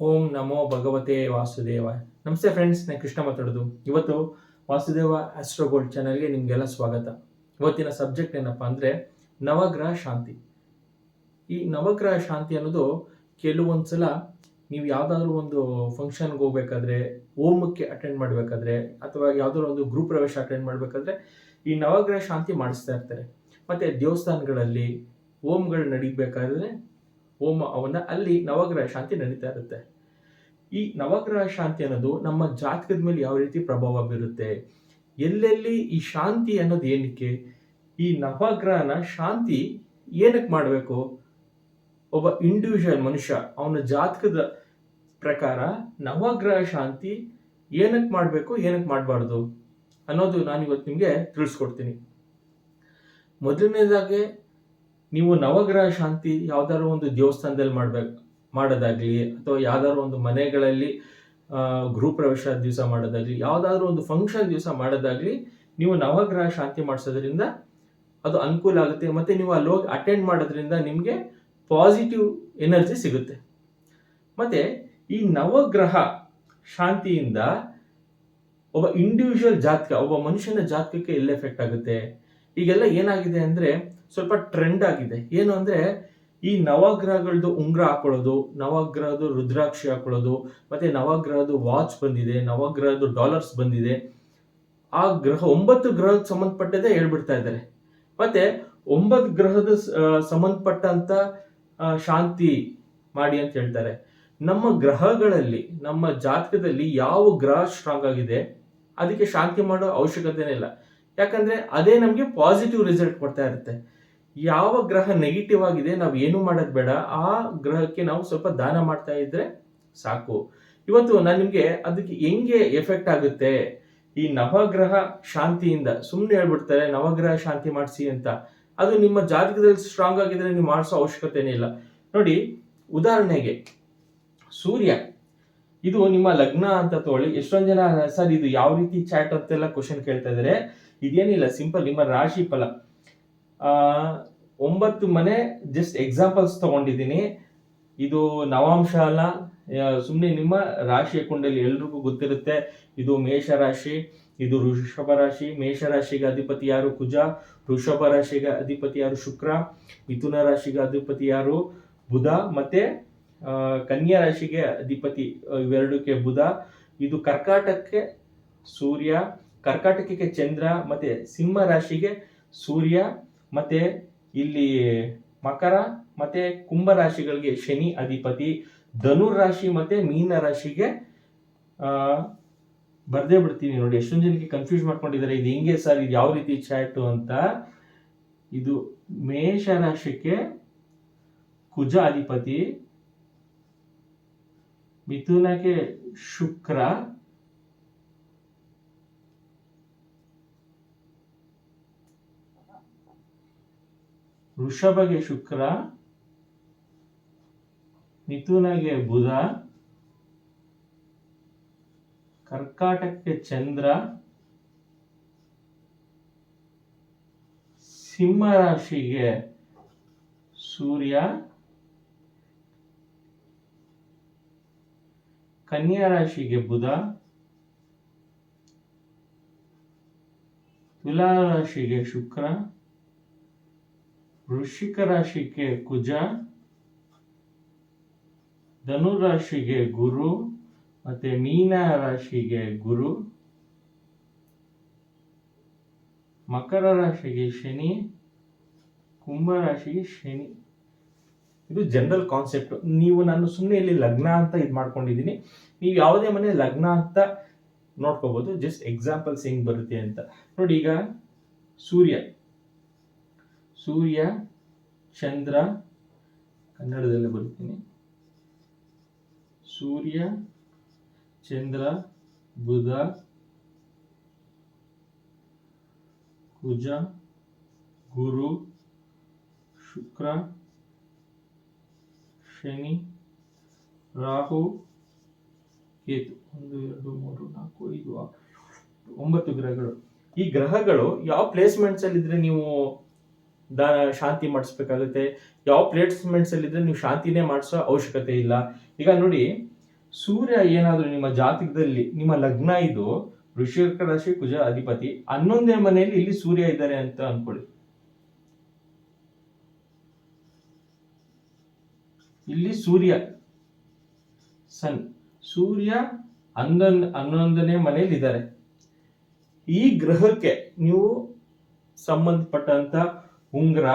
ಓಂ ನಮೋ ಭಗವತೆ ವಾಸುದೇವ. ನಮಸ್ತೆ ಫ್ರೆಂಡ್ಸ್ ನಾನು ಕೃಷ್ಣ ಮಾತಾಡೋದು. ಇವತ್ತು ವಾಸುದೇವ ಆಸ್ಟ್ರೋಗೋಲ್ಡ್ ಚಾನಲ್ಗೆ ನಿಮಗೆಲ್ಲ ಸ್ವಾಗತ. ಇವತ್ತಿನ ಸಬ್ಜೆಕ್ಟ್ ಏನಪ್ಪ ಅಂದರೆ ನವಗ್ರಹ ಶಾಂತಿ. ಈ ನವಗ್ರಹ ಶಾಂತಿ ಅನ್ನೋದು ಕೆಲವೊಂದು ಸಲ ನೀವು ಯಾವುದಾದ್ರೂ ಒಂದು ಫಂಕ್ಷನ್ಗೆ ಹೋಗ್ಬೇಕಾದ್ರೆ, ಓಮಕ್ಕೆ ಅಟೆಂಡ್ ಮಾಡಬೇಕಾದ್ರೆ, ಅಥವಾ ಯಾವುದಾದ್ರು ಒಂದು ಗ್ರೂಪ್ ಪ್ರವೇಶ ಅಟೆಂಡ್ ಮಾಡಬೇಕಾದ್ರೆ ಈ ನವಗ್ರಹ ಶಾಂತಿ ಮಾಡಿಸ್ತಾ ಇರ್ತಾರೆ. ಮತ್ತು ದೇವಸ್ಥಾನಗಳಲ್ಲಿ ಓಮ್ಗಳು ನಡೀಬೇಕಾದ್ರೆ ಹೋಮ, ಅವನ್ನ ಅಲ್ಲಿ ನವಗ್ರಹ ಶಾಂತಿ ನಡೀತಾ ಇರುತ್ತೆ. ಈ ನವಗ್ರಹ ಶಾಂತಿ ಅನ್ನೋದು ನಮ್ಮ ಜಾತಕದ ಮೇಲೆ ಯಾವ ರೀತಿ ಪ್ರಭಾವ ಬೀರುತ್ತೆ? ಎಲ್ಲೆಲ್ಲಿ ಈ ಶಾಂತಿ ಅನ್ನೋದು ಏನಕ್ಕೆ? ಈ ನವಗ್ರಹನ ಶಾಂತಿ ಏನಕ್ಕೆ ಮಾಡಬೇಕು? ಒಬ್ಬ ಇಂಡಿವಿಜುವಲ್ ಮನುಷ್ಯ, ಅವನ ಜಾತಕದ ಪ್ರಕಾರ ನವಗ್ರಹ ಶಾಂತಿ ಏನಕ್ಕೆ ಮಾಡಬೇಕು, ಏನಕ್ಕೆ ಮಾಡಬಾರ್ದು ಅನ್ನೋದು ನಾನು ಇವತ್ತು ನಿಮಗೆ ತಿಳಿಸ್ಕೊಡ್ತೀನಿ. ಮೊದಲನೇದಾಗೆ ನೀವು ನವಗ್ರಹ ಶಾಂತಿ ಯಾವ್ದಾದ್ರು ಒಂದು ದೇವಸ್ಥಾನದಲ್ಲಿ ಮಾಡ್ಬೇಕು, ಮಾಡೋದಾಗ್ಲಿ ಅಥವಾ ಯಾವ್ದಾದ್ರು ಒಂದು ಮನೆಗಳಲ್ಲಿ ಗೃಹ ಪ್ರವೇಶ ದಿವಸ ಮಾಡೋದಾಗ್ಲಿ, ಯಾವ್ದಾದ್ರು ಒಂದು ಫಂಕ್ಷನ್ ದಿವಸ ಮಾಡೋದಾಗ್ಲಿ ನೀವು ನವಗ್ರಹ ಶಾಂತಿ ಮಾಡಿಸೋದ್ರಿಂದ ಅದು ಅನುಕೂಲ ಆಗುತ್ತೆ. ಮತ್ತೆ ನೀವು ಅಲ್ಲಿ ಹೋಗಿ ಅಟೆಂಡ್ ಮಾಡೋದ್ರಿಂದ ನಿಮಗೆ ಪಾಸಿಟಿವ್ ಎನರ್ಜಿ ಸಿಗುತ್ತೆ. ಮತ್ತೆ ಈ ನವಗ್ರಹ ಶಾಂತಿಯಿಂದ ಒಬ್ಬ ಇಂಡಿವಿಜುವಲ್ ಜಾತಕ, ಒಬ್ಬ ಮನುಷ್ಯನ ಜಾತಕಕ್ಕೆ ಎಲ್ಲ ಎಫೆಕ್ಟ್ ಆಗುತ್ತೆ? ಈಗೆಲ್ಲ ಏನಾಗಿದೆ ಅಂದ್ರೆ ಸ್ವಲ್ಪ ಟ್ರೆಂಡ್ ಆಗಿದೆ. ಏನು ಅಂದ್ರೆ ಈ ನವಗ್ರಹಗಳದ್ದು ಉಂಗ್ರ ಹಾಕೊಳ್ಳೋದು ನವಗ್ರಹದ ರುದ್ರಾಕ್ಷಿ ಹಾಕೊಳ್ಳೋದು, ಮತ್ತೆ ನವಗ್ರಹದ ವಾಚ್ ಬಂದಿದೆ ನವಗ್ರಹದ ಡಾಲರ್ಸ್ ಬಂದಿದೆ. ಆ ಗ್ರಹ ಒಂಬತ್ತು ಗ್ರಹಕ್ಕೆ ಸಂಬಂಧಪಟ್ಟದೇ ಹೇಳ್ಬಿಡ್ತಾ ಇದ್ದಾರೆ. ಮತ್ತೆ ಒಂಬತ್ತು ಗ್ರಹದ ಸಂಬಂಧಪಟ್ಟಂತ ಶಾಂತಿ ಮಾಡಿ ಅಂತ ಹೇಳ್ತಾರೆ. ನಮ್ಮ ಗ್ರಹಗಳಲ್ಲಿ, ನಮ್ಮ ಜಾತಕದಲ್ಲಿ ಯಾವ ಗ್ರಹ ಸ್ಟ್ರಾಂಗ್ ಆಗಿದೆ, ಅದಕ್ಕೆ ಶಾಂತಿ ಮಾಡೋ ಅವಶ್ಯಕತೆನೇ ಇಲ್ಲ. ಯಾಕಂದ್ರೆ ಅದೇ ನಮಗೆ ಪಾಸಿಟಿವ್ ರಿಸಲ್ಟ್ ಕೊಡ್ತಾ ಇರುತ್ತೆ. ಯಾವ ಗ್ರಹ ನೆಗೆಟಿವ್ ಆಗಿದೆ ನಾವು ಏನು ಮಾಡೋದು ಬೇಡ. ಆ ಗ್ರಹಕ್ಕೆ ನಾವು ಸ್ವಲ್ಪ ದಾನ ಮಾಡ್ತಾ ಇದ್ರೆ ಸಾಕು. ಇವತ್ತು ನಾನು ನಿಮಗೆ ಅದಕ್ಕೆ ಹೆಂಗೆ ಎಫೆಕ್ಟ್ ಆಗುತ್ತೆ? ಈ ನವಗ್ರಹ ಶಾಂತಿಯಿಂದ ಸುಮ್ಮನೆ ಹೇಳ್ಬಿಡ್ತಾರೆ ನವಗ್ರಹ ಶಾಂತಿ ಮಾಡಿಸಿ ಅಂತ. ಅದು ನಿಮ್ಮ ಜಾತಕದಲ್ಲಿ ಸ್ಟ್ರಾಂಗ್ ಆಗಿದ್ರೆ ನೀವು ಮಾಡಿಸೋ ಅವಶ್ಯಕತೆನೇ ಇಲ್ಲ. ನೋಡಿ ಉದಾಹರಣೆಗೆ ಸೂರ್ಯ. ಇದು ನಿಮ್ಮ ಲಗ್ನ ಅಂತ ತಗೊಳ್ಳಿ. ಎಷ್ಟೊಂದು ಜನ ಸರ್ ಇದು ಯಾವ ರೀತಿ ಚಾಟ್ ಅಂತೆಲ್ಲ ಕ್ವಶನ್ ಕೇಳ್ತಾ ಇದ್ದಾರೆ ಇದೇನಿಲ್ಲ ಸಿಂಪಲ್ ನಿಮ್ಮ ರಾಶಿ ಫಲ. ಆ, ಒಂಬತ್ತು ಮನೆ ಜಸ್ಟ್ ಎಕ್ಸಾಂಪಲ್ಸ್ ತಗೊಂಡಿದ್ದೀನಿ. ಇದು ನವಾಂಶ ಅಲ್ಲ. ಸುಮ್ಮನೆ ನಿಮ್ಮ ರಾಶಿಯ ಕುಂಡಲಿ ಎಲ್ರಿಗೂ ಗೊತ್ತಿರುತ್ತೆ. ಇದು ಮೇಷ ರಾಶಿ, ಇದು ವೃಷಭ ರಾಶಿ. ಮೇಷ ರಾಶಿಗೆ ಅಧಿಪತಿ ಯಾರು? ಕುಜ. ವೃಷಭ ರಾಶಿಗೆ ಅಧಿಪತಿ ಯಾರು? ಶುಕ್ರ. ಮಿಥುನ ರಾಶಿಗೆ ಅಧಿಪತಿ ಯಾರು? ಬುಧ. ಮತ್ತೆ ಕನ್ಯಾ ರಾಶಿಗೆ ಅಧಿಪತಿ ಇವೆರಡಕ್ಕೆ ಬುಧ. ಇದು ಕರ್ಕಾಟಕಕ್ಕೆ ಸೂರ್ಯ, ಕರ್ಕಾಟಕಕ್ಕೆ ಚಂದ್ರ, ಮತ್ತೆ ಸಿಂಹ ರಾಶಿಗೆ ಸೂರ್ಯ, ಮತ್ತೆ ಇಲ್ಲಿ ಮಕರ ಮತ್ತೆ ಕುಂಭ ರಾಶಿಗಳಿಗೆ ಶನಿ ಅಧಿಪತಿ ಧನುರ್ ರಾಶಿ ಮತ್ತೆ ಮೀನ ರಾಶಿಗೆ, ಆ, ಬರ್ದೇ ಬಿಡ್ತೀನಿ ನೋಡಿ. ಎಷ್ಟೊಂದು ಜನಕ್ಕೆ ಕನ್ಫ್ಯೂಸ್ ಮಾಡ್ಕೊಂಡಿದ್ದಾರೆ. ಇದು ಹೆಂಗೆ ಸರ್? ಇದು ಯಾವ ರೀತಿ ಚಾಟು ಅಂತ? ಇದು ಮೇಷ ರಾಶಿಗೆ ಕುಜ ಅಧಿಪತಿ, ಮಿಥುನಕ್ಕೆ ಶುಕ್ರ ವೃಷಭಗೆ ಶುಕ್ರ ಮಿಥುನಗೆ ಬುಧ ಕರ್ಕಾಟಕ್ಕೆ ಚಂದ್ರ ಸಿಂಹರಾಶಿಗೆ ಸೂರ್ಯ ಕನ್ಯಾ ರಾಶಿಗೆ ಬುಧ ತುಲಾ ರಾಶಿಗೆ ಶುಕ್ರ ವೃಶ್ಚಿಕ ರಾಶಿಗೆ ಕುಜ, ಧನು ರಾಶಿಗೆ ಗುರು ಮತ್ತೆ ಮೀನ ರಾಶಿಗೆ ಗುರು, ಮಕರ ರಾಶಿಗೆ ಶನಿ, ಕುಂಭ ರಾಶಿಗೆ ಶನಿ. ಇದು ಜನರಲ್ ಕಾನ್ಸೆಪ್ಟ್ ನೀವು ನಾನು ಸುಮ್ಮನೆ ಇಲ್ಲಿ ಲಗ್ನ ಅಂತ ಇದು ಮಾಡ್ಕೊಂಡಿದ್ದೀನಿ. ನೀವು ಯಾವುದೇ ಮನೆ ಲಗ್ನ ಅಂತ ನೋಡ್ಕೋಬೋದು. ಜಸ್ಟ್ ಎಕ್ಸಾಂಪಲ್ಸ್ ಹೆಂಗ್ ಬರುತ್ತೆ ಅಂತ. ನೋಡಿ ಈಗ ಸೂರ್ಯ. ಸೂರ್ಯ, ಚಂದ್ರ, ಕನ್ನಡದಲ್ಲೇ ಬರುತ್ತೀನಿ ಸೂರ್ಯ, ಚಂದ್ರ, ಬುಧ, ಕುಜ, ಗುರು, ಶುಕ್ರ, ಶನಿ, ರಾಹು, ಕೇತು. ಒಂದು, ಎರಡು, ಮೂರು, ನಾಲ್ಕು, ಐದು ಒಂಬತ್ತು ಗ್ರಹಗಳು. ಈ ಗ್ರಹಗಳು ಯಾವ ಪ್ಲೇಸ್ಮೆಂಟ್ಸ್ ಅಲ್ಲಿ ಇದ್ರೆ ನೀವು ದ ಶಾಂತಿ ಮಾಡಿಸ್ಬೇಕಾಗುತ್ತೆ. ಯಾವ ಪ್ಲೇಸ್ಮೆಂಟ್ಸ್ ಅಲ್ಲಿ ಇದ್ರೆ ನೀವು ಶಾಂತಿನೇ ಮಾಡಿಸೋ ಅವಶ್ಯಕತೆ ಇಲ್ಲ. ಈಗ ನೋಡಿ, ಸೂರ್ಯ ಏನಾದರೂ ನಿಮ್ಮ ಜಾತಕದಲ್ಲಿ ನಿಮ್ಮ ಲಗ್ನ ಇದು, ವೃಶ್ಚಿಕ ರಾಶಿ ಕುಜ ಅಧಿಪತಿ ಹನ್ನೊಂದೇ ಮನೆಯಲ್ಲಿ ಇಲ್ಲಿ ಸೂರ್ಯ ಇದ್ದಾರೆ ಅಂತ ಅನ್ಕೊಳ್ಳಿ. ಇಲ್ಲಿ ಸೂರ್ಯ, ಸನ್, ಸೂರ್ಯ ಹನ್ನೊಂದ್ ಹನ್ನೊಂದನೇ ಮನೆಯಲ್ಲಿ ಇದ್ದಾರೆ. ಈ ಗ್ರಹಕ್ಕೆ ನೀವು ಸಂಬಂಧಪಟ್ಟಂತ ಉಂಗ್ರ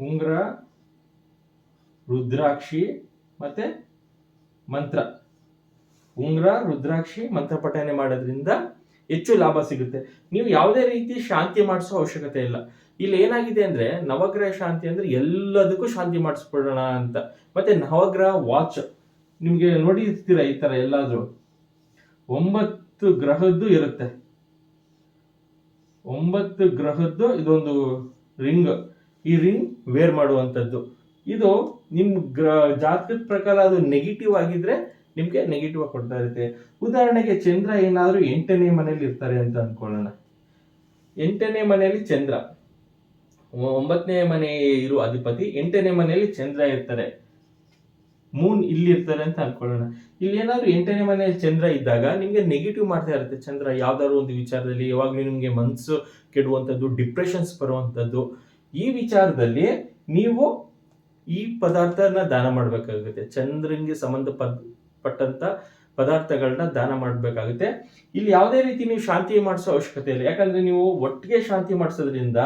ಉಂಗ್ರ, ರುದ್ರಾಕ್ಷಿ ಮತ್ತೆ ಮಂತ್ರ. ಉಂಗ್ರ, ರುದ್ರಾಕ್ಷಿ, ಮಂತ್ರ ಪಠನೆ ಮಾಡೋದ್ರಿಂದ ಹೆಚ್ಚು ಲಾಭ ಸಿಗುತ್ತೆ. ನೀವು ಯಾವುದೇ ರೀತಿ ಶಾಂತಿ ಮಾಡಿಸೋ ಅವಶ್ಯಕತೆ ಇಲ್ಲ. ಇಲ್ಲಿ ಏನಾಗಿದೆ ಅಂದ್ರೆ, ನವಗ್ರಹ ಶಾಂತಿ ಅಂದ್ರೆ ಎಲ್ಲದಕ್ಕೂ ಶಾಂತಿ ಮಾಡಿಸ್ಬಿಡೋಣ ಅಂತ. ಮತ್ತೆ ನವಗ್ರಹ ವಾಚ್, ನಿಮ್ಗೆ ನೋಡಿರ್ತೀರ ಈ ತರ ಎಲ್ಲಾದ್ರೂ? ಒಂಬತ್ತು ಗ್ರಹದ್ದು ಇರುತ್ತೆ. ಒಂಬತ್ತು ಗ್ರಹದ್ದು ಇದೊಂದು ರಿಂಗ್. ಈ ರಿಂಗ್ ವೇರ್ ಮಾಡುವಂಥದ್ದು. ಇದು ನಿಮ್ಮ ಗ್ರ, ಜಾತಕದ ಪ್ರಕಾರ ಅದು ನೆಗೆಟಿವ್ ಆಗಿದ್ರೆ ನಿಮಗೆ ನೆಗೆಟಿವ್ ಆಗಿ ಕೊಡ್ತಾ ಇರುತ್ತೆ. ಉದಾಹರಣೆಗೆ ಚಂದ್ರ ಏನಾದರೂ ಎಂಟನೇ ಮನೆಯಲ್ಲಿ ಇರ್ತಾರೆ ಅಂತ ಅನ್ಕೊಳ್ಳೋಣ. ಎಂಟನೇ ಮನೆಯಲ್ಲಿ ಚಂದ್ರ. ಒಂಬತ್ತನೇ ಮನೆ ಇರುವ ಅಧಿಪತಿ ಎಂಟನೇ ಮನೆಯಲ್ಲಿ ಚಂದ್ರ ಇರ್ತಾರೆ. ಮೂನ್ ಇಲ್ಲಿ ಇರ್ತಾರೆ ಅಂತ ಅನ್ಕೊಳ್ಳೋಣ. ಇಲ್ಲಿ ಏನಾದ್ರು ಎಂಟನೇ ಮನೆಯಲ್ಲಿ ಚಂದ್ರ ಇದ್ದಾಗ ನಿಮ್ಗೆ ನೆಗೆಟಿವ್ ಮಾಡ್ತಾ ಇರುತ್ತೆ. ಚಂದ್ರ, ಯಾವ್ದಾದ್ರು ಒಂದು ವಿಚಾರದಲ್ಲಿ ಯಾವಾಗಲೂ ನಿಮ್ಗೆ ಮನ್ಸು ಕೆಡುವಂಥದ್ದು ಡಿಪ್ರೆಷನ್ಸ್ ಬರುವಂಥದ್ದು, ಈ ವಿಚಾರದಲ್ಲಿ ನೀವು ಈ ಪದಾರ್ಥನ ದಾನ ಮಾಡಬೇಕಾಗುತ್ತೆ. ಚಂದ್ರನ್ಗೆ ಸಂಬಂಧಪಟ್ಟಂತ ಪದಾರ್ಥಗಳನ್ನ ದಾನ ಮಾಡಬೇಕಾಗುತ್ತೆ. ಇಲ್ಲಿ ಯಾವುದೇ ರೀತಿ ನೀವು ಶಾಂತಿ ಮಾಡಿಸೋ ಅವಶ್ಯಕತೆ ಇಲ್ಲ. ಯಾಕಂದ್ರೆ ನೀವು ಒಟ್ಟಿಗೆ ಶಾಂತಿ ಮಾಡಿಸೋದ್ರಿಂದ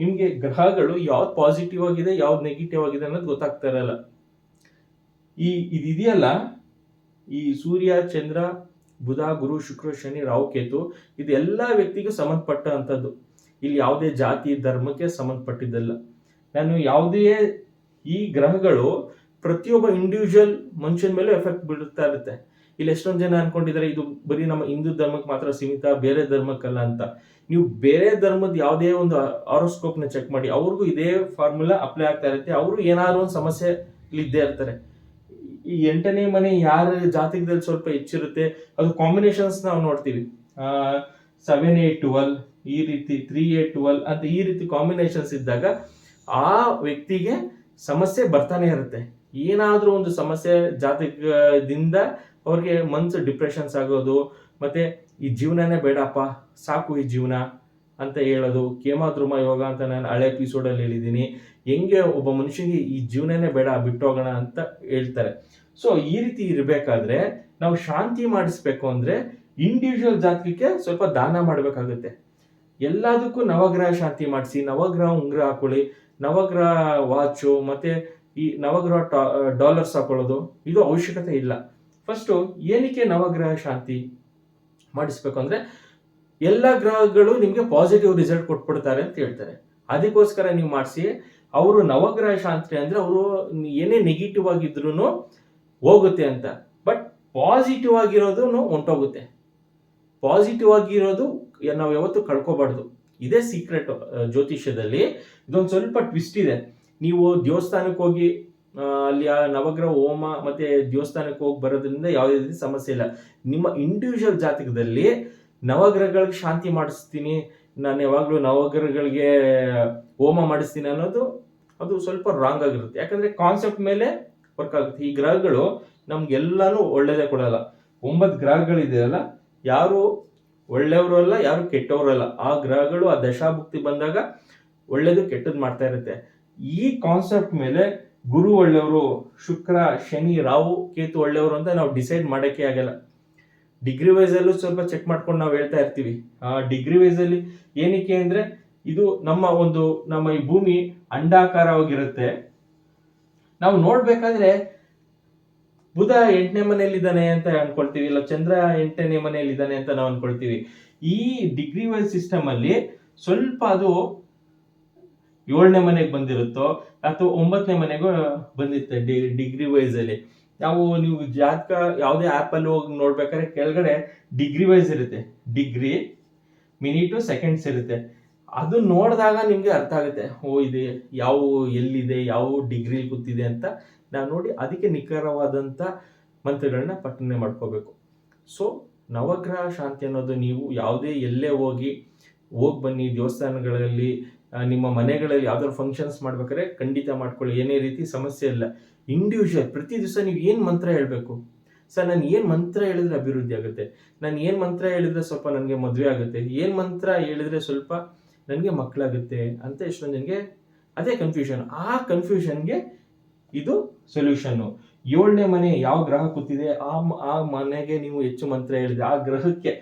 ನಿಮಗೆ ಗ್ರಹಗಳು ಯಾವ್ದು ಪಾಸಿಟಿವ್ ಆಗಿದೆ, ಯಾವ್ದು ನೆಗೆಟಿವ್ ಆಗಿದೆ ಅನ್ನೋದು ಗೊತ್ತಾಗ್ತಾ ಇರಲ್ಲ. ಈ ಇದೆಯಲ್ಲ ಈ ಸೂರ್ಯ, ಚಂದ್ರ, ಬುಧ, ಗುರು, ಶುಕ್ರ, ಶನಿ, ರಾಹು, ಕೇತು ಇದು ಎಲ್ಲ ವ್ಯಕ್ತಿಗೂ ಸಂಬಂಧಪಟ್ಟ ಅಂಥದ್ದು ಇಲ್ಲಿ ಯಾವುದೇ ಜಾತಿ, ಧರ್ಮಕ್ಕೆ ಸಂಬಂಧಪಟ್ಟಿದ್ದಲ್ಲ. ನಾನು ಯಾವುದೇ ಈ ಗ್ರಹಗಳು ಪ್ರತಿಯೊಬ್ಬ ಇಂಡಿವಿಜುವಲ್ ಮನುಷ್ಯನ ಮೇಲೆ ಎಫೆಕ್ಟ್ ಬೀಳುತ್ತಾ ಇರುತ್ತೆ. ಇಲ್ಲಿ ಎಷ್ಟೊಂದು ಜನ ಅನ್ಕೊಂಡಿದ್ದಾರೆ, ಇದು ಬರೀ ನಮ್ಮ ಹಿಂದೂ ಧರ್ಮಕ್ಕೆ ಮಾತ್ರ ಸೀಮಿತ, ಬೇರೆ ಧರ್ಮಕ್ಕಲ್ಲ ಅಂತ. ನೀವು ಬೇರೆ ಧರ್ಮದ ಯಾವುದೇ ಒಂದು ಆರೋಸ್ಕೋಪ್ನ ಚೆಕ್ ಮಾಡಿ, ಅವ್ರಿಗೂ ಇದೇ ಫಾರ್ಮುಲಾ ಅಪ್ಲೈ ಆಗ್ತಾ ಇರುತ್ತೆ. ಅವರು ಏನಾದ್ರು ಒಂದು ಸಮಸ್ಯೆ ಇದ್ದೇ ಇರ್ತಾರೆ. ಈ ಎಂಟನೇ ಮನೆ ಯಾರ ಜಾತಕದಲ್ಲಿ ಸ್ವಲ್ಪ ಹೆಚ್ಚಿರುತ್ತೆ, ಅದು ಕಾಂಬಿನೇಷನ್ಸ್ ನಾವು ನೋಡ್ತೀವಿ. ಸೆವೆನ್ ಏಟ್ ಟ್ವೆಲ್ ಈ ರೀತಿ ತ್ರೀ ಏಟ್ ಟ್ವೆಲ್ ಅಂತ ಈ ರೀತಿ ಕಾಂಬಿನೇಷನ್ಸ್ ಇದ್ದಾಗ ಆ ವ್ಯಕ್ತಿಗೆ ಸಮಸ್ಯೆ ಬರ್ತಾನೆ ಇರುತ್ತೆ. ಏನಾದರೂ ಒಂದು ಸಮಸ್ಯೆ ಜಾತಕದಿಂದ ಅವ್ರಿಗೆ ಮನ್ಸು ಡಿಪ್ರೆಷನ್ಸ್ ಆಗೋದು, ಮತ್ತೆ ಈ ಜೀವನನೇ ಬೇಡಪ್ಪ, ಸಾಕು ಈ ಜೀವನ ಅಂತ ಹೇಳೋದು, ಕೇಮಾದ್ರುಮ ಯೋಗ ಅಂತ ನಾನು ಹಳೆ ಎಪಿಸೋಡಲ್ಲಿ ಹೇಳಿದ್ದೀನಿ. ಹೆಂಗೆ ಒಬ್ಬ ಮನುಷ್ಯನಿಗೆ ಈ ಜೀವನನೇ ಬೇಡ, ಬಿಟ್ಟೋಗೋಣ ಅಂತ ಹೇಳ್ತಾರೆ. ಸೊ ಈ ರೀತಿ ಇರಬೇಕಾದ್ರೆ ನಾವು ಶಾಂತಿ ಮಾಡಿಸ್ಬೇಕು ಅಂದ್ರೆ ಇಂಡಿವಿಜುವಲ್ ಜಾತಕಕ್ಕೆ ಸ್ವಲ್ಪ ದಾನ ಮಾಡಬೇಕಾಗುತ್ತೆ. ಎಲ್ಲದಕ್ಕೂ ನವಗ್ರಹ ಶಾಂತಿ ಮಾಡಿಸಿ, ನವಗ್ರಹ ಉಂಗ್ರ ಹಾಕೊಳ್ಳಿ, ನವಗ್ರಹ ವಾಚು ಮತ್ತೆ ಈ ನವಗ್ರಹ ಡಾಲರ್ಸ್ ಹಾಕೊಳ್ಳೋದು, ಇದು ಅವಶ್ಯಕತೆ ಇಲ್ಲ. ಫಸ್ಟು ಏನಕ್ಕೆ ನವಗ್ರಹ ಶಾಂತಿ ಮಾಡಿಸ್ಬೇಕು ಅಂದ್ರೆ ಎಲ್ಲ ಗ್ರಹಗಳು ನಿಮಗೆ ಪಾಸಿಟಿವ್ ರಿಸಲ್ಟ್ ಕೊಟ್ಬಿಡ್ತಾರೆ ಅಂತ ಹೇಳ್ತಾರೆ. ಅದಕ್ಕೋಸ್ಕರ ನೀವು ಮಾಡಿಸಿ ಅವರು ನವಗ್ರಹ ಶಾಂತಿ ಅಂದ್ರೆ ಅವರು ಏನೇ ನೆಗೆಟಿವ್ ಆಗಿದ್ರು ಹೋಗುತ್ತೆ ಅಂತ. ಬಟ್ ಪಾಸಿಟಿವ್ ಆಗಿರೋದು ಹೊಂಟೋಗುತ್ತೆ. ಪಾಸಿಟಿವ್ ಆಗಿರೋದು ನಾವು ಯಾವತ್ತೂ ಕಳ್ಕೊಬಾರ್ದು. ಇದೇ ಸೀಕ್ರೆಟ್ ಜ್ಯೋತಿಷ್ಯದಲ್ಲಿ. ಇದೊಂದು ಸ್ವಲ್ಪ ಟ್ವಿಸ್ಟ್ ಇದೆ. ನೀವು ದೇವಸ್ಥಾನಕ್ಕೆ ಹೋಗಿ ಅಲ್ಲಿ ಆ ನವಗ್ರಹ, ಹೋಮ ಮತ್ತೆ ದೇವಸ್ಥಾನಕ್ಕೆ ಹೋಗಿ ಬರೋದ್ರಿಂದ ಯಾವುದೇ ರೀತಿ ಸಮಸ್ಯೆ ಇಲ್ಲ. ನಿಮ್ಮ ಇಂಡಿವಿಜುವಲ್ ಜಾತಕದಲ್ಲಿ ನವಗ್ರಹಗಳಿಗೆ ಶಾಂತಿ ಮಾಡಿಸ್ತೀನಿ. ನಾನು ಯಾವಾಗಲೂ ನವಗ್ರಹಗಳಿಗೆ ಹೋಮ ಮಾಡಿಸ್ತೀನಿ ಅನ್ನೋದು ಅದು ಸ್ವಲ್ಪ ರಾಂಗ್ ಆಗಿರುತ್ತೆ. ಯಾಕಂದ್ರೆ ಕಾನ್ಸೆಪ್ಟ್ ಮೇಲೆ ವರ್ಕ್ ಆಗುತ್ತೆ. ಈ ಗ್ರಹಗಳು ನಮ್ಗೆಲ್ಲಾನು ಒಳ್ಳೇದೇ ಕೊಡಲ್ಲ. ಒಂಬತ್ತು ಗ್ರಹಗಳಿದೆಯಲ್ಲ ಯಾರು ಒಳ್ಳೆಯವರು ಅಲ್ಲ, ಯಾರು ಕೆಟ್ಟವರು ಅಲ್ಲ. ಆ ಗ್ರಹಗಳು ಆ ದಶಾಭುಕ್ತಿ ಬಂದಾಗ ಒಳ್ಳೇದು ಕೆಟ್ಟದ್ದು ಮಾಡ್ತಾ ಇರುತ್ತೆ. ಈ ಕಾನ್ಸೆಪ್ಟ್ ಮೇಲೆ ಗುರು ಒಳ್ಳೆಯವರು, ಶುಕ್ರ, ಶನಿ, ರಾಹು, ಕೇತು ಒಳ್ಳೆಯವರು ಅಂತ ನಾವು ಡಿಸೈಡ್ ಮಾಡೋಕ್ಕೆ ಆಗಲ್ಲ. ಡಿಗ್ರಿ ವೈಸ್ ಅಲ್ಲೂ ಸ್ವಲ್ಪ ಚೆಕ್ ಮಾಡ್ಕೊಂಡು ನಾವು ಹೇಳ್ತಾ ಇರ್ತೀವಿ. ಆ ಡಿಗ್ರಿ ವೈಸ್ ಅಲ್ಲಿ ಏನಕ್ಕೆ ಅಂದ್ರೆ ಇದು ನಮ್ಮ ಒಂದು, ನಮ್ಮ ಈ ಭೂಮಿ ಅಂಡಾಕಾರವಾಗಿರುತ್ತೆ. ನಾವು ನೋಡ್ಬೇಕಾದ್ರೆ ಬುಧ ಎಂಟನೇ ಮನೆಯಲ್ಲಿ ಇದ್ದಾನೆ ಅಂತ ಅನ್ಕೊಳ್ತೀವಿ, ಇಲ್ಲ ಚಂದ್ರ ಎಂಟನೇ ಮನೆಯಲ್ಲಿ ಇದ್ದಾನೆ ಅಂತ ನಾವು ಅನ್ಕೊಳ್ತೀವಿ. ಈ ಡಿಗ್ರಿ ವೈಸ್ ಸಿಸ್ಟಮ್ ಅಲ್ಲಿ ಸ್ವಲ್ಪ ಅದು ಏಳನೇ ಮನೆಗೆ ಬಂದಿರುತ್ತೋ, ಅಥವಾ ಒಂಬತ್ತನೇ ಮನೆಗೂ ಬಂದಿರುತ್ತೆ ಡಿ ಡಿಗ್ರಿ ವೈಸ್ ಅಲ್ಲಿ. ನಾವು, ನೀವು ಜಾತಕ ಯಾವುದೇ ಆ್ಯಪ್ ಅಲ್ಲಿ ಹೋಗಿ ನೋಡ್ಬೇಕಾದ್ರೆ ಕೆಳಗಡೆ ಡಿಗ್ರಿ ವೈಸ್ ಇರುತ್ತೆ. ಡಿಗ್ರಿ ಮಿನಿಟು ಸೆಕೆಂಡ್ಸ್ ಇರುತ್ತೆ. ಅದು ನೋಡಿದಾಗ ನಿಮಗೆ ಅರ್ಥ ಆಗುತ್ತೆ, ಓ, ಇದೆ, ಯಾವ ಎಲ್ಲಿದೆ, ಯಾವ ಡಿಗ್ರಿ ಕೂತಿದೆ ಅಂತ ನಾವು ನೋಡಿ ಅದಕ್ಕೆ ನಿಖರವಾದಂಥ ಮಂತ್ರಗಳನ್ನ ಪಠನೆ ಮಾಡ್ಕೋಬೇಕು. ಸೊ ನವಗ್ರಹ ಶಾಂತಿ ಅನ್ನೋದು ನೀವು ಯಾವುದೇ ಎಲ್ಲೇ ಹೋಗಿ ಹೋಗಿ ಬನ್ನಿ ದೇವಸ್ಥಾನಗಳಲ್ಲಿ ನಿಮ್ಮ ಮನೆಗಳಲ್ಲಿ ಯಾವ್ದಾದ್ರು ಫಂಕ್ಷನ್ಸ್ ಮಾಡ್ಬೇಕಾದ್ರೆ ಖಂಡಿತ ಮಾಡ್ಕೊಳ್ಳಿ, ಏನೇ ರೀತಿ ಸಮಸ್ಯೆ ಇಲ್ಲ. ಇಂಡಿವಿಜುವಲ್ ಪ್ರತಿ ದಿವಸ ನೀವು ಏನು ಮಂತ್ರ ಹೇಳಬೇಕು? ಸರ್, ನಾನು ಏನು ಮಂತ್ರ ಹೇಳಿದ್ರೆ ಅಭಿವೃದ್ಧಿ ಆಗುತ್ತೆ? ನಾನು ಏನು ಮಂತ್ರ ಹೇಳಿದ್ರೆ ಸ್ವಲ್ಪ ನನಗೆ ಮದುವೆ ಆಗುತ್ತೆ? ಏನು ಮಂತ್ರ ಹೇಳಿದ್ರೆ ಸ್ವಲ್ಪ ನನಗೆ ಮಕ್ಕಳಾಗುತ್ತೆ ಅಂತ ಎಷ್ಟೊಂದು ಜನಗೆ ಅದೇ ಕನ್ಫ್ಯೂಷನ್ ಆ ಕನ್ಫ್ಯೂಷನ್ಗೆ ಇದು ಸೊಲ್ಯೂಷನ್ನು ಏಳನೇ ಮನೆ ಯಾವ ಗ್ರಹ ಕೂತಿದೆ? ಆ ಆ ಮನೆಗೆ ನೀವು ಹೆಚ್ಚು ಮಂತ್ರ ಹೇಳಿದ್ರೆ ಆ ಗ್ರಹಕ್ಕೆ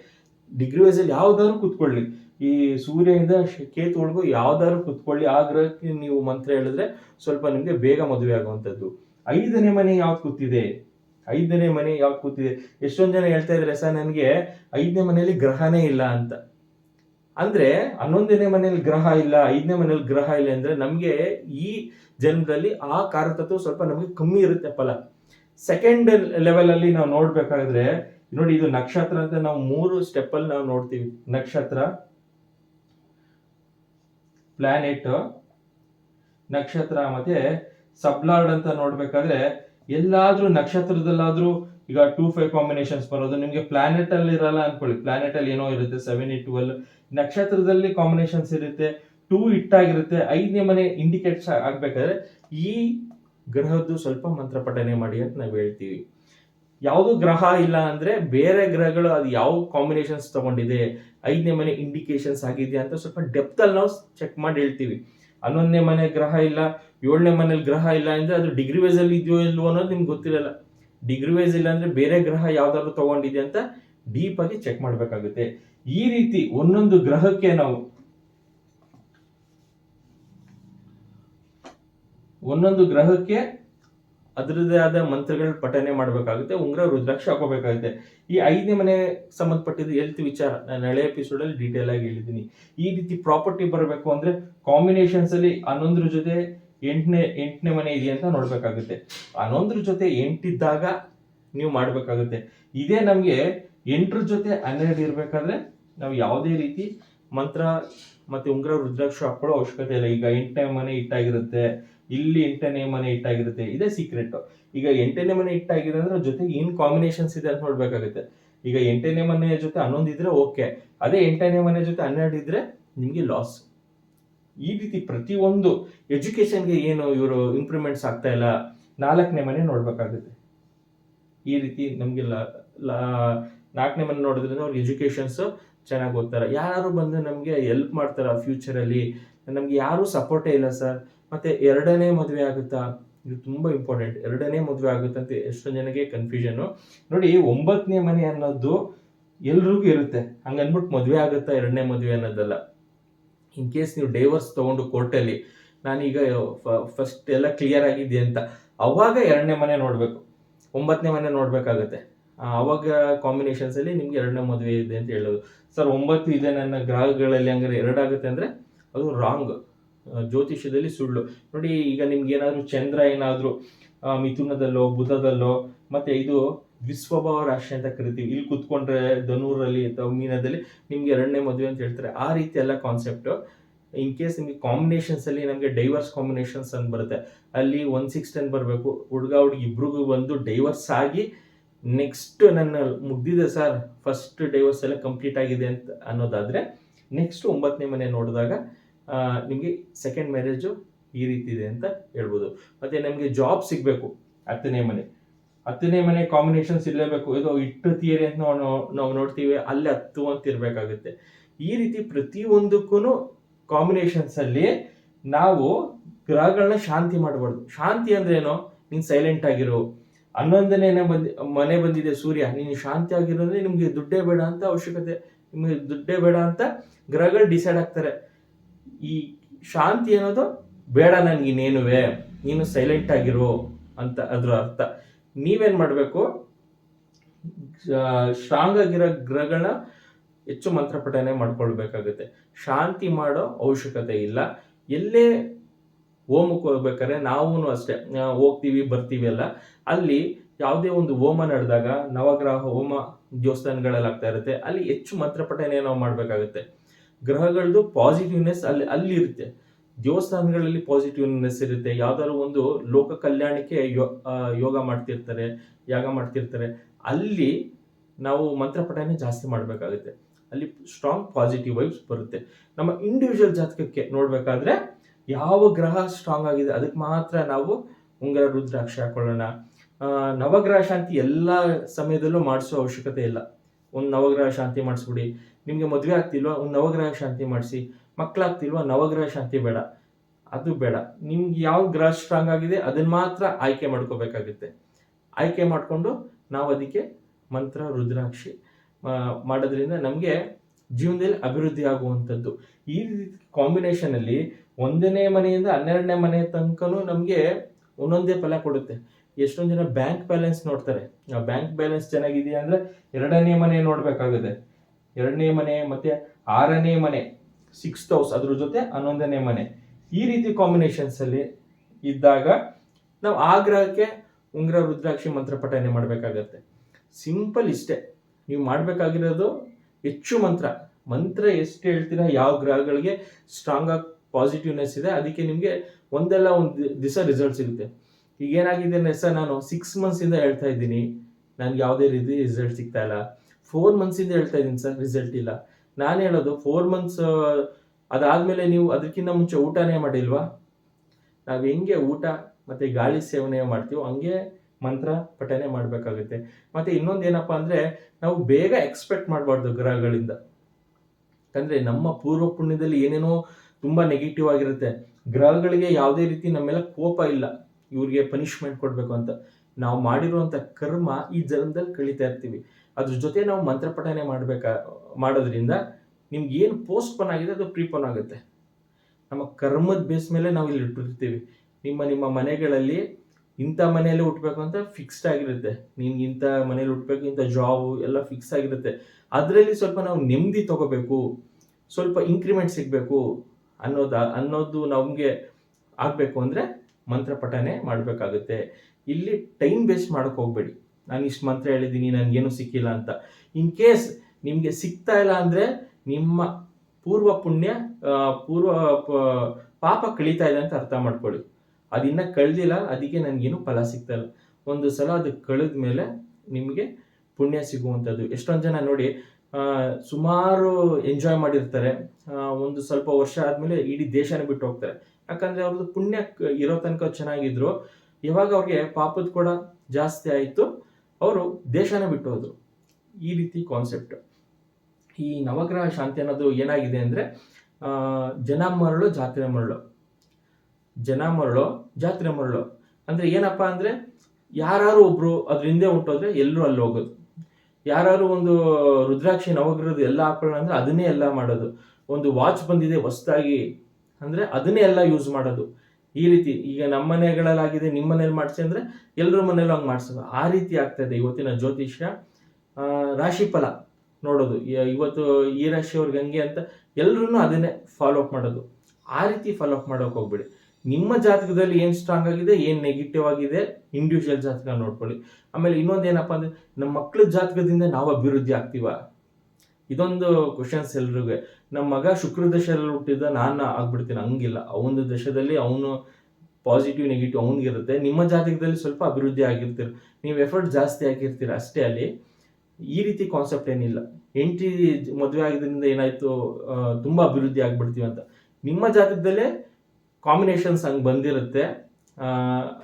ಡಿಗ್ರಿ ವೈಸಲ್ಲಿ ಯಾವ್ದಾದ್ರು ಕೂತ್ಕೊಳ್ಳಿ. ಈ ಸೂರ್ಯನಿಂದ ಕೇತುವರೆಗೂ ಯಾವ್ದಾದ್ರು ಕೂತ್ಕೊಳ್ಳಿ. ಆ ಗ್ರಹಕ್ಕೆ ನೀವು ಮಂತ್ರ ಹೇಳಿದ್ರೆ ಸ್ವಲ್ಪ ನಿಮಗೆ ಬೇಗ ಮದುವೆ ಆಗುವಂಥದ್ದು. ಐದನೇ ಮನೆ ಯಾವ್ದು ಕೂತಿದೆ? ಐದನೇ ಮನೆ ಯಾವ್ದು ಕೂತಿದೆ? ಎಷ್ಟೊಂದು ಜನ ಹೇಳ್ತಾ ಇದ್ದಾರೆ, ಸರ್, ನನಗೆ ಐದನೇ ಮನೆಯಲ್ಲಿ ಗ್ರಹನೇ ಇಲ್ಲ ಅಂತ. ಅಂದ್ರೆ ಹನ್ನೊಂದನೇ ಮನೆಯಲ್ಲಿ ಗ್ರಹ ಇಲ್ಲ, ಐದನೇ ಮನೆಯಲ್ಲಿ ಗ್ರಹ ಇಲ್ಲ ಅಂದ್ರೆ ನಮಗೆ ಈ ಜನ್ಮದಲ್ಲಿ ಆ ಕಾರತತ್ವ ಸ್ವಲ್ಪ ನಮಗೆ ಕಮ್ಮಿ ಇರುತ್ತೆ ಫಲ. ಸೆಕೆಂಡ್ ಲೆವೆಲ್ ಅಲ್ಲಿ ನಾವು ನೋಡ್ಬೇಕಾದ್ರೆ, ನೋಡಿ ಇದು ನಕ್ಷತ್ರ ಅಂತ ನಾವು ಮೂರು ಸ್ಟೆಪ್ ಅಲ್ಲಿ ನಾವು ನೋಡ್ತೀವಿ. ನಕ್ಷತ್ರ ಪ್ಲಾನೆಟ್ ನಕ್ಷತ್ರ ಮತ್ತೆ ಸಬ್ಲಾರ್ಡ್ ಅಂತ ನೋಡ್ಬೇಕಾದ್ರೆ ಎಲ್ಲಾದ್ರೂ ನಕ್ಷತ್ರದಲ್ಲಾದ್ರೂ ಈಗ ಟೂ ಫೈವ್ ಕಾಂಬಿನೇಷನ್ಸ್ ಬರೋದು. ನಿಮ್ಗೆ ಪ್ಲಾನೆಟ್ ಅಲ್ಲಿ ಇರಲ್ಲ ಅನ್ಕೊಳ್ಳಿ. ಪ್ಲಾನೆಟ್ ಅಲ್ಲಿ ಏನೋ ಇರುತ್ತೆ ಸೆವೆನ್ ಇಟ್ ಟ್ವೆಲ್ ನಕ್ಷತ್ರದಲ್ಲಿ ಕಾಂಬಿನೇಷನ್ಸ್ ಇರುತ್ತೆ ಟೂ ಇಟ್ಟಾಗಿರುತ್ತೆ ಐದನೇ ಮನೆ ಇಂಡಿಕೇಟ್ಸ್ ಆಗ್ಬೇಕಾದ್ರೆ ಈ ಗ್ರಹದ್ದು ಸ್ವಲ್ಪ ಮಂತ್ರ ಪಠನೆ ಮಾಡಿ ಅಂತ ನಾವು ಹೇಳ್ತೀವಿ. ಯಾವುದು ಗ್ರಹ ಇಲ್ಲ ಅಂದ್ರೆ ಬೇರೆ ಗ್ರಹಗಳು ಅದು ಯಾವ ಕಾಂಬಿನೇಷನ್ಸ್ ತಗೊಂಡಿದೆ ಐದನೇ ಮನೆ ಇಂಡಿಕೇಶನ್ಸ್ ಆಗಿದೆಯಾ ಅಂತ ಸ್ವಲ್ಪ ಡೆಪ್ತ್ ಅಲ್ಲಿ ನಾವು ಚೆಕ್ ಮಾಡಿ ಹೇಳ್ತೀವಿ. ಹನ್ನೊಂದನೇ ಮನೆ ಗ್ರಹ ಇಲ್ಲ, ಏಳನೇ ಮನೇಲಿ ಗ್ರಹ ಇಲ್ಲ ಅಂದ್ರೆ ಅದು ಡಿಗ್ರಿ ವೈಸ್ ಅಲ್ಲಿ ಇದೆಯೋ ಇಲ್ವೋ ಅನ್ನೋದು ನಿಮ್ಗೆ ಗೊತ್ತಿರಲ್ಲ. ಡಿಗ್ರಿ ವೈಸ್ ಇಲ್ಲ ಅಂದ್ರೆ ಬೇರೆ ಗ್ರಹ ಯಾವ್ದಾದ್ರು ತಗೊಂಡಿದೆ ಅಂತ ಡೀಪ್ ಆಗಿ ಚೆಕ್ ಮಾಡ್ಬೇಕಾಗುತ್ತೆ. ಈ ರೀತಿ ಒಂದೊಂದು ಗ್ರಹಕ್ಕೆ ನಾವು ಒಂದೊಂದು ಗ್ರಹಕ್ಕೆ ಅದರದೇ ಆದ ಮಂತ್ರಗಳ ಪಠನೆ ಮಾಡಬೇಕಾಗುತ್ತೆ, ಉಂಗ್ರ ರುದ್ರಾಕ್ಷ ಹಾಕೋಬೇಕಾಗುತ್ತೆ ಈ ಐದನೇ ಮನೆ ಸಂಬಂಧಪಟ್ಟಿದ್ದು ಎಲ್ತ್ ವಿಚಾರ. ನಾನು ಹಳೆ ಎಪಿಸೋಡ್ ಅಲ್ಲಿ ಡೀಟೇಲ್ ಆಗಿ ಹೇಳಿದ್ದೀನಿ. ಈ ರೀತಿ ಪ್ರಾಪರ್ಟಿ ಬರಬೇಕು ಅಂದ್ರೆ ಕಾಂಬಿನೇಷನ್ಸ್ ಅಲ್ಲಿ ಹನ್ನೊಂದ್ರ ಜೊತೆ ಎಂಟನೇ ಎಂಟನೇ ಮನೆ ಇದೆಯಾ ಅಂತ ನೋಡ್ಬೇಕಾಗುತ್ತೆ. ಹನ್ನೊಂದ್ರ ಜೊತೆ ಎಂಟಿದ್ದಾಗ ನೀವು ಮಾಡಬೇಕಾಗುತ್ತೆ. ಇದೇ ನಮಗೆ ಎಂಟ್ರ ಜೊತೆ ಹನ್ನೆರಡು ಇರ್ಬೇಕಾದ್ರೆ ನಾವು ಯಾವುದೇ ರೀತಿ ಮಂತ್ರ ಮತ್ತೆ ಉಂಗ್ರ, ರುದ್ರಾಕ್ಷ ಹಾಕೊಳ್ಳೋ ಅವಶ್ಯಕತೆ ಇಲ್ಲ. ಈಗ ಎಂಟನೇ ಮನೆ ಇಟ್ಟಾಗಿರುತ್ತೆ ಇಲ್ಲಿ ಎಂಟನೇ ಮನೆ ಇಟ್ಟಾಗಿರುತ್ತೆ ಇದೇ ಸೀಕ್ರೆಟ್ ಈಗ ಎಂಟನೇ ಮನೆ ಇಟ್ಟಾಗಿದೆ ಅಂದ್ರೆ ಜೊತೆಗೆ ಏನ್ ಕಾಂಬಿನೇಷನ್ಸ್ ಇದೆ ಅಂತ ನೋಡ್ಬೇಕಾಗುತ್ತೆ. ಈಗ ಎಂಟನೇ ಮನೆ ಜೊತೆ ಹನ್ನೊಂದು ಇದ್ರೆ ಓಕೆ ಅದೇ ಎಂಟನೇ ಮನೆ ಜೊತೆ ಹನ್ನೆರಡು ಇದ್ರೆ ನಿಮ್ಗೆ ಲಾಸ್ ಈ ರೀತಿ ಪ್ರತಿಯೊಂದು ಎಜುಕೇಶನ್ಗೆ ಏನು ಇವರು ಇಂಪ್ರೂವ್ಮೆಂಟ್ಸ್ ಆಗ್ತಾ ಇಲ್ಲ. ನಾಲ್ಕನೇ ಮನೆ ನೋಡ್ಬೇಕಾಗುತ್ತೆ. ಈ ರೀತಿ ನಮ್ಗೆ ನಾಲ್ಕನೇ ಮನೆ ನೋಡಿದ್ರೆ ಅವ್ರಿಗೆ ಎಜುಕೇಶನ್ಸ್ ಚೆನ್ನಾಗಿ ಓದ್ತಾರೆ. ಯಾರು ಬಂದು ನಮಗೆ ಹೆಲ್ಪ್ ಮಾಡ್ತಾರ ಫ್ಯೂಚರಲ್ಲಿ ನಮ್ಗೆ ಯಾರೂ ಸಪೋರ್ಟೇ ಇಲ್ಲ ಸರ್ ಮತ್ತೆ ಎರಡನೇ ಮದುವೆ ಆಗುತ್ತಾ? ಇದು ತುಂಬ ಇಂಪಾರ್ಟೆಂಟ್ ಎರಡನೇ ಮದುವೆ ಆಗುತ್ತಂತ ಎಷ್ಟೊಂದು ಜನಕ್ಕೆ ಕನ್ಫ್ಯೂಷನ್ ನೋಡಿ ಒಂಬತ್ತನೇ ಮನೆ ಅನ್ನೋದು ಎಲ್ರಿಗೂ ಇರುತ್ತೆ. ಹಂಗನ್ಬಿಟ್ಟು ಮದುವೆ ಆಗುತ್ತಾ ಎರಡನೇ ಮದುವೆ ಅನ್ನೋದಲ್ಲ? ಇನ್ ಕೇಸ್ ನೀವು ಡೈವರ್ಸ್ ತೊಗೊಂಡು ಕೋರ್ಟಲ್ಲಿ ನಾನೀಗ ಫಸ್ಟ್ ಎಲ್ಲ ಕ್ಲಿಯರ್ ಆಗಿದೆ ಅಂತ ಅವಾಗ ಎರಡನೇ ಮನೆ ನೋಡಬೇಕು. ಒಂಬತ್ತನೇ ಮನೆ ನೋಡ್ಬೇಕಾಗತ್ತೆ. ಅವಾಗ ಕಾಂಬಿನೇಷನ್ಸ್ ಅಲ್ಲಿ ನಿಮ್ಗೆ ಎರಡನೇ ಮದುವೆ ಇದೆ ಅಂತ ಹೇಳೋದು. ಸರ್, ಒಂಬತ್ತು ಇದೆ ನನ್ನ ಗ್ರಹಗಳಲ್ಲಿ ಹಂಗಾರೆ ಎರಡಾಗುತ್ತೆ ಅಂದ್ರೆ ಅದು ರಾಂಗ್ ಜ್ಯೋತಿಷ್ಯದಲ್ಲಿ ಸುಳ್ಳು. ನೋಡಿ, ಈಗ ನಿಮ್ಗೆ ಏನಾದ್ರು ಚಂದ್ರ ಏನಾದ್ರು ಮಿಥುನದಲ್ಲೋ, ಬುಧದಲ್ಲೋ, ಮತ್ತೆ ಇದು ವಿಶ್ವಭಾವ ರಾಶಿ ಅಂತ ಕರಿತೀವಿ. ಇಲ್ಲಿ ಕುತ್ಕೊಂಡ್ರೆ ಧನೂರಲ್ಲಿ ಅಥವಾ ಮೀನದಲ್ಲಿ ನಿಮ್ಗೆ ಎರಡನೇ ಮದುವೆ ಅಂತ ಹೇಳ್ತಾರೆ. ಆ ರೀತಿ ಎಲ್ಲ ಕಾನ್ಸೆಪ್ಟ್ ಇನ್ ಕೇಸ್ ನಿಮಗೆ ಕಾಂಬಿನೇಷನ್ಸ್ ಅಲ್ಲಿ ನಮಗೆ ಡೈವರ್ಸ್ ಕಾಂಬಿನೇಷನ್ಸ್ ಅಂತ ಬರುತ್ತೆ. ಅಲ್ಲಿ ಒನ್ ಸಿಕ್ಸ್ ಟೆನ್ ಬರಬೇಕು. ಹುಡುಗ ಹುಡುಗಿ ಇಬ್ರಿಗೂ ಬಂದು ಡೈವರ್ಸ್ ಆಗಿ ನೆಕ್ಸ್ಟ್ ನನ್ನ ಮುಗ್ದಿದೆ ಸರ್ ಫಸ್ಟ್ ಡೈವರ್ಸ್ ಎಲ್ಲ ಕಂಪ್ಲೀಟ್ ಆಗಿದೆ ಅಂತ ಅನ್ನೋದಾದ್ರೆ ನೆಕ್ಸ್ಟ್ ಒಂಬತ್ತನೇ ಮನೆ ನೋಡಿದಾಗ ನಿಮಗೆ ಸೆಕೆಂಡ್ ಮ್ಯಾರೇಜು ಈ ರೀತಿ ಇದೆ ಅಂತ ಹೇಳ್ಬೋದು. ಮತ್ತೆ ನಮಗೆ ಜಾಬ್ ಸಿಗಬೇಕು ಹತ್ತನೇ ಮನೆ. ಹತ್ತನೇ ಮನೆ ಕಾಂಬಿನೇಷನ್ಸ್ ಇರಲೇಬೇಕು. ಇದು ಇಟ್ಟು ಥಿಯರಿ ಅಂತ ನಾವು ನಾವು ನೋಡ್ತೀವಿ, ಅಲ್ಲಿ ಹತ್ತು ಅಂತ ಇರಬೇಕಾಗುತ್ತೆ. ಈ ರೀತಿ ಪ್ರತಿಯೊಂದಕ್ಕೂ ಕಾಂಬಿನೇಷನ್ಸ್ ಅಲ್ಲಿ ನಾವು ಗ್ರಹಗಳನ್ನ ಶಾಂತಿ ಮಾಡಬಾರ್ದು. ಶಾಂತಿ ಅಂದ್ರೆ ನೀನು ನೀನ್ ಸೈಲೆಂಟ್ ಆಗಿರು. ಹನ್ನೊಂದನೇ ಬಂದಿ, ಮನೆ ಬಂದಿದೆ ಸೂರ್ಯ. ನೀನು ಶಾಂತಿ ಆಗಿರೋದ್ರೆ ನಿಮಗೆ ದುಡ್ಡೇ ಬೇಡ ಅಂತ ಅವಶ್ಯಕತೆ, ನಿಮಗೆ ದುಡ್ಡೇ ಬೇಡ ಅಂತ ಗ್ರಹಗಳು ಡಿಸೈಡ್ ಆಗ್ತಾರೆ. ಈ ಶಾಂತಿ ಅನ್ನೋದು ಬೇಡ ನನಗೆ ಇನ್ನೇನುವೆ, ನೀನು ಸೈಲೆಂಟ್ ಆಗಿರು ಅಂತ ಅದರ ಅರ್ಥ. ನೀವೇನು ಮಾಡಬೇಕು? ಸ್ಟ್ರಾಂಗ್ ಆಗಿರೋ ಗ್ರಹಗಳನ್ನ ಹೆಚ್ಚು ಮಂತ್ರಪಠನೆ ಮಾಡ್ಕೊಳ್ಬೇಕಾಗುತ್ತೆ. ಶಾಂತಿ ಮಾಡೋ ಅವಶ್ಯಕತೆ ಇಲ್ಲ. ಎಲ್ಲೇ ಹೋಮಕ್ಕೆ ಹೋಗ್ಬೇಕಾದ್ರೆ ನಾವೂ ಅಷ್ಟೇ ಹೋಗ್ತೀವಿ, ಬರ್ತೀವಿ ಅಲ್ಲ ಅಲ್ಲಿ ಯಾವುದೇ ಒಂದು ಹೋಮ ನಡೆದಾಗ, ನವಗ್ರಹ ಹೋಮ ದೇವಸ್ಥಾನಗಳಲ್ಲಿ ಆಗ್ತಾ ಇರುತ್ತೆ. ಅಲ್ಲಿ ಹೆಚ್ಚು ಮಂತ್ರಪಠನೆ ನಾವು ಮಾಡಬೇಕಾಗುತ್ತೆ. ಗ್ರಹಗಳದ್ದು ಪಾಸಿಟಿವ್ನೆಸ್ ಅಲ್ಲಿ ಅಲ್ಲಿ ಇರುತ್ತೆ. ದೇವಸ್ಥಾನಗಳಲ್ಲಿ ಪಾಸಿಟಿವ್ನೆಸ್ ಇರುತ್ತೆ. ಯಾವ್ದಾದ್ರು ಒಂದು ಲೋಕ ಕಲ್ಯಾಣಕ್ಕೆ ಯೋಗ ಮಾಡ್ತಿರ್ತಾರೆ, ಯಾಗ ಮಾಡ್ತಿರ್ತಾರೆ. ಅಲ್ಲಿ ನಾವು ಮಂತ್ರಪಠನೆ ಜಾಸ್ತಿ ಮಾಡಬೇಕಾಗುತ್ತೆ. ಅಲ್ಲಿ ಸ್ಟ್ರಾಂಗ್ ಪಾಸಿಟಿವ್ ವೈಬ್ಸ್ ಬರುತ್ತೆ. ನಮ್ಮ ಇಂಡಿವಿಜುವಲ್ ಜಾತಕಕ್ಕೆ ನೋಡ್ಬೇಕಾದ್ರೆ ಯಾವ ಗ್ರಹ ಸ್ಟ್ರಾಂಗ್ ಆಗಿದೆ ಅದಕ್ಕೆ ಮಾತ್ರ ನಾವು ಉಂಗರ ರುದ್ರಾಕ್ಷ ಹಾಕೊಳ್ಳೋಣ. ನವಗ್ರಹ ಶಾಂತಿ ಎಲ್ಲ ಸಮಯದಲ್ಲೂ ಮಾಡಿಸೋ ಅವಶ್ಯಕತೆ ಇಲ್ಲ. ಒಂದು ನವಗ್ರಹ ಶಾಂತಿ ಮಾಡಿಸ್ಬಿಡಿ. ನಿಮಗೆ ಮದುವೆ ಆಗ್ತಿಲ್ವ, ಒಂದು ನವಗ್ರಹ ಶಾಂತಿ ಮಾಡಿಸಿ. ಮಕ್ಕಳಾಗ್ತಿಲ್ವ ನವಗ್ರಹ ಶಾಂತಿ ಬೇಡ. ಅದು ಬೇಡ. ನಿಮ್ಗೆ ಯಾವ ಗ್ರಹ ಸ್ಟ್ರಾಂಗ್ ಆಗಿದೆ ಅದನ್ನ ಮಾತ್ರ ಆಯ್ಕೆ ಮಾಡ್ಕೋಬೇಕಾಗುತ್ತೆ. ಆಯ್ಕೆ ಮಾಡಿಕೊಂಡು ನಾವು ಅದಕ್ಕೆ ಮಂತ್ರ ರುದ್ರಾಕ್ಷಿ ಮಾಡೋದ್ರಿಂದ ನಮಗೆ ಜೀವನದಲ್ಲಿ ಅಭಿವೃದ್ಧಿ ಆಗುವಂಥದ್ದು. ಈ ಕಾಂಬಿನೇಷನಲ್ಲಿ ಒಂದನೇ ಮನೆಯಿಂದ ಹನ್ನೆರಡನೇ ಮನೆ ತನಕನೂ ನಮಗೆ ಒಂದೊಂದೇ ಫಲ ಕೊಡುತ್ತೆ. ಎಷ್ಟೊಂದು ಜನ ಬ್ಯಾಂಕ್ ಬ್ಯಾಲೆನ್ಸ್ ನೋಡ್ತಾರೆ. ಆ ಬ್ಯಾಂಕ್ ಬ್ಯಾಲೆನ್ಸ್ ಚೆನ್ನಾಗಿದೆಯಾ ಅಂದ್ರೆ ಎರಡನೇ ಮನೆ ನೋಡಬೇಕಾಗುತ್ತೆ. ಎರಡನೇ ಮನೆ ಮತ್ತೆ ಆರನೇ ಮನೆ ಸಿಕ್ಸ್ತ್ ಹೌಸ್ ಅದ್ರ ಜೊತೆ ಹನ್ನೊಂದನೇ ಮನೆ. ಈ ರೀತಿ ಕಾಂಬಿನೇಷನ್ಸ್ ಅಲ್ಲಿ ಇದ್ದಾಗ ನಾವು ಆ ಗ್ರಹಕ್ಕೆ ಉಂಗ್ರ ರುದ್ರಾಕ್ಷಿ ಮಂತ್ರ ಪಠನೆ ಮಾಡಬೇಕಾಗತ್ತೆ. ಸಿಂಪಲ್ ಇಷ್ಟೇ. ನೀವು ಮಾಡಬೇಕಾಗಿರೋದು ಹೆಚ್ಚು ಮಂತ್ರ. ಮಂತ್ರ ಎಷ್ಟು ಹೇಳ್ತೀರಾ, ಯಾವ ಗ್ರಹಗಳಿಗೆ ಸ್ಟ್ರಾಂಗ್ ಆಗಿ ಪಾಸಿಟಿವ್ನೆಸ್ ಇದೆ, ಅದಕ್ಕೆ ನಿಮಗೆ ಒಂದಲ್ಲ ಒಂದು ದಿವಸ ರಿಸಲ್ಟ್ ಸಿಗುತ್ತೆ. ಈಗ ಏನಾಗಿದೆ ಸರ್ ನಾನು ಸಿಕ್ಸ್ ಮಂತ್ಸಿಂದ ಹೇಳ್ತಾ ಇದ್ದೀನಿ. ನನಗೆ ಯಾವುದೇ ರೀತಿ ರಿಸಲ್ಟ್ ಸಿಗ್ತಾ ಇಲ್ಲ. ಫೋರ್ ಮಂತ್ಸಿಂದ ಹೇಳ್ತಾ ಇದ್ದೀನಿ ಸರ್ ರಿಸಲ್ಟ್ ಇಲ್ಲ. ನಾನು ಹೇಳೋದು ಫೋರ್ ಮಂತ್ಸ್ ಅದಾದ್ಮೇಲೆ ನೀವು ಅದಕ್ಕಿಂತ ಮುಂಚೆ ಊಟನೇ ಮಾಡಿಲ್ವಾ? ನಾವು ಹೆಂಗೆ ಊಟ ಮತ್ತೆ ಗಾಳಿ ಸೇವನೆ ಮಾಡ್ತೀವೋ ಹಂಗೆ ಮಂತ್ರ ಪಠನೆ ಮಾಡಬೇಕಾಗುತ್ತೆ. ಮತ್ತೆ ಇನ್ನೊಂದು ಏನಪ್ಪ ಅಂದ್ರೆ, ನಾವು ಬೇಗ ಎಕ್ಸ್ಪೆಕ್ಟ್ ಮಾಡಬಾರ್ದು ಗ್ರಹಗಳಿಂದ. ಯಾಕಂದ್ರೆ ನಮ್ಮ ಪೂರ್ವ ಪುಣ್ಯದಲ್ಲಿ ಏನೇನೋ ತುಂಬಾ ನೆಗೆಟಿವ್ ಆಗಿರುತ್ತೆ. ಗ್ರಹಗಳಿಗೆ ಯಾವುದೇ ರೀತಿ ನಮ್ಮ ಮೇಲೆ ಕೋಪ ಇಲ್ಲ. ಇವ್ರಿಗೆ ಪನಿಷ್ಮೆಂಟ್ ಕೊಡಬೇಕು ಅಂತ. ನಾವು ಮಾಡಿರುವಂತ ಕರ್ಮ ಈ ಜನ್ಮದಲ್ಲಿ ಕಳೀತಾ ಇರ್ತೀವಿ. ಅದ್ರ ಜೊತೆ ನಾವು ಮಂತ್ರ ಪಠನೆ ಮಾಡ್ಬೇಕಾ, ಮಾಡೋದ್ರಿಂದ ನಿಮ್ಗೆ ಏನು ಪೋಸ್ಟ್ಪೋನ್ ಆಗಿದೆ ಅದು ಪ್ರೀಪೋನ್ ಆಗುತ್ತೆ. ನಮ್ಮ ಕರ್ಮದ ಬೇಸ್ ಮೇಲೆ ನಾವು ಇಲ್ಲಿ ಇಟ್ಟಿರ್ತೀವಿ ನಿಮ್ಮ ನಿಮ್ಮ ಮನೆಗಳಲ್ಲಿ ಇಂಥ ಮನೆಯಲ್ಲಿ ಹುಟ್ಟಬೇಕು ಅಂತ ಫಿಕ್ಸ್ಡ್ ಆಗಿರುತ್ತೆ. ನಿಮ್ಗೆ ಇಂಥ ಮನೇಲಿ ಹುಟ್ಟಬೇಕು ಇಂಥ ಜಾಬು ಎಲ್ಲ ಫಿಕ್ಸ್ ಆಗಿರುತ್ತೆ. ಅದರಲ್ಲಿ ಸ್ವಲ್ಪ ನಾವು ನೆಮ್ಮದಿ ತಗೋಬೇಕು. ಸ್ವಲ್ಪ ಇನ್ಕ್ರಿಮೆಂಟ್ ಸಿಗಬೇಕು. ಅನ್ನೋದ, ಅನ್ನೋದು ನಮಗೆ ಆಗಬೇಕು ಅಂದರೆ ಮಂತ್ರ ಪಠನೆ ಮಾಡಬೇಕಾಗುತ್ತೆ. ಇಲ್ಲಿ ಟೈಮ್ ವೇಸ್ಟ್ ಮಾಡೋಕೆ ಹೋಗ್ಬೇಡಿ. ನಾನು ಇಷ್ಟು ಮಂತ್ರ ಹೇಳಿದ್ದೀನಿ, ನನಗೇನು ಸಿಕ್ಕಿಲ್ಲ ಅಂತ. ಇನ್ ಕೇಸ್ ನಿಮಗೆ ಸಿಗ್ತಾ ಇಲ್ಲ ಅಂದರೆ ನಿಮ್ಮ ಪೂರ್ವ ಪುಣ್ಯ ಪೂರ್ವ ಪಾಪ ಕಳೀತಾ ಇದೆ ಅಂತ ಅರ್ಥ ಮಾಡ್ಕೊಳ್ಳಿ. ಅದಿನ್ನ ಕಳ್ದಿಲ್ಲ, ಅದಕ್ಕೆ ನನಗೇನು ಫಲ ಸಿಗ್ತಾ ಇಲ್ಲ. ಒಂದು ಸಲ ಅದು ಕಳೆದ ಮೇಲೆ ನಿಮಗೆ ಪುಣ್ಯ ಸಿಗುವಂಥದ್ದು ಎಷ್ಟೊಂದು ಜನ ನೋಡಿ ಸುಮಾರು ಎಂಜಾಯ್ ಮಾಡಿರ್ತಾರೆ. ಒಂದು ಸ್ವಲ್ಪ ವರ್ಷ ಆದಮೇಲೆ ಇಡೀ ದೇಶನೇ ಬಿಟ್ಟು ಹೋಗ್ತಾರೆ. ಯಾಕಂದ್ರೆ ಅವ್ರದ್ದು ಪುಣ್ಯ ಇರೋ ತನಕ ಚೆನ್ನಾಗಿದ್ರು. ಯಾವಾಗ ಅವ್ರಿಗೆ ಪಾಪದ ಕೂಡ ಜಾಸ್ತಿ ಆಯಿತು. ಅವರು ದೇಶನೇ ಬಿಟ್ಟು ಹೋದರು. ಈ ರೀತಿ ಕಾನ್ಸೆಪ್ಟ್ ಈ ನವಗ್ರಹ ಶಾಂತಿ ಅನ್ನೋದು ಏನಾಗಿದೆ ಅಂದ್ರೆ ಜನ ಮರಳು ಜಾತ್ರೆ ಮರಳು. ಜನ ಮರಳು ಜಾತ್ರೆ ಮರಳು. ಅಂದ್ರೆ ಏನಪ್ಪ ಅಂದ್ರೆ ಯಾರು ಒಬ್ಬರು ಅದ್ರ ಹಿಂದೆ ಹೊಂಟೋದ್ರೆ ಎಲ್ಲರೂ ಅಲ್ಲಿ ಹೋಗೋದು. ಯಾರು ಒಂದು ರುದ್ರಾಕ್ಷಿ ನವಗ್ರಹದ ಎಲ್ಲ ಹಾಕೊಳ್ಳೋಣ ಅಂದ್ರೆ ಅದನ್ನೇ ಎಲ್ಲ ಮಾಡೋದು. ಒಂದು ವಾಚ್ ಬಂದಿದೆ ಹೊಸದಾಗಿ ಅಂದ್ರೆ ಅದನ್ನೇ ಎಲ್ಲ ಯೂಸ್ ಮಾಡೋದು. ಈ ರೀತಿ ಈಗ ನಮ್ಮ ಮನೆಗಳಲ್ಲಾಗಿದೆ, ನಿಮ್ಮ ಮನೇಲಿ ಮಾಡಿಸಿ ಅಂದ್ರೆ ಎಲ್ಲರ ಮನೇಲಿ ಹಂಗೆ ಮಾಡಿಸೋದು. ಆ ರೀತಿ ಆಗ್ತದೆ ಇವತ್ತಿನ ಜ್ಯೋತಿಷ್ಯ. ರಾಶಿ ಫಲ ನೋಡೋದು. ಇವತ್ತು ಈ ರಾಶಿಯವ್ರಿಗೆ ಹಂಗೆ ಅಂತ ಎಲ್ಲರೂ ಅದನ್ನೇ ಫಾಲೋ ಅಪ್ ಮಾಡೋದು. ಆ ರೀತಿ ಫಾಲೋ ಅಪ್ ಮಾಡೋಕೆ ಹೋಗ್ಬೇಡಿ. ನಿಮ್ಮ ಜಾತಕದಲ್ಲಿ ಏನು ಸ್ಟ್ರಾಂಗ್ ಆಗಿದೆ, ಏನು ನೆಗೆಟಿವ್ ಆಗಿದೆ ಇಂಡಿವಿಜುವಲ್ ಜಾತಕ ನೋಡ್ಕೊಳ್ಳಿ. ಆಮೇಲೆ ಇನ್ನೊಂದು ಏನಪ್ಪ ಅಂದ್ರೆ ನಮ್ಮ ಮಕ್ಕಳ ಜಾತಕದಿಂದ ನಾವು ಅಭಿವೃದ್ಧಿ ಆಗ್ತೀವ? ಇದೊಂದು ಕ್ವಶನ್ಸ್ ಎಲ್ರಿಗೂ. ನಮ್ಮ ಮಗ ಶುಕ್ರ ದಶೆಯಲ್ಲಿ ಹುಟ್ಟಿದ ನಾನು ಆಗ್ಬಿಡ್ತೀನಿ, ಹಂಗಿಲ್ಲ. ಅವನ ದಶದಲ್ಲಿ ಅವನು ಪಾಸಿಟಿವ್ ನೆಗೆಟಿವ್ ಅವನಿಗಿರುತ್ತೆ. ನಿಮ್ಮ ಜಾತಕದಲ್ಲಿ ಸ್ವಲ್ಪ ಅಭಿವೃದ್ಧಿ ಆಗಿರ್ತೀರ. ನೀವು ಎಫರ್ಟ್ ಜಾಸ್ತಿ ಆಗಿರ್ತೀರ ಅಷ್ಟೇ ಅಲ್ಲಿ. ಈ ರೀತಿ ಕಾನ್ಸೆಪ್ಟ್ ಏನಿಲ್ಲ. ಎಂಟಿ ಮದುವೆ ಆಗಿದ್ದರಿಂದ ಏನಾಯ್ತು ತುಂಬ ಅಭಿವೃದ್ಧಿ ಆಗ್ಬಿಡ್ತೀವಿ ಅಂತ. ನಿಮ್ಮ ಜಾತಕದಲ್ಲೇ ಕಾಂಬಿನೇಷನ್ಸ್ ಹಂಗೆ ಬಂದಿರುತ್ತೆ.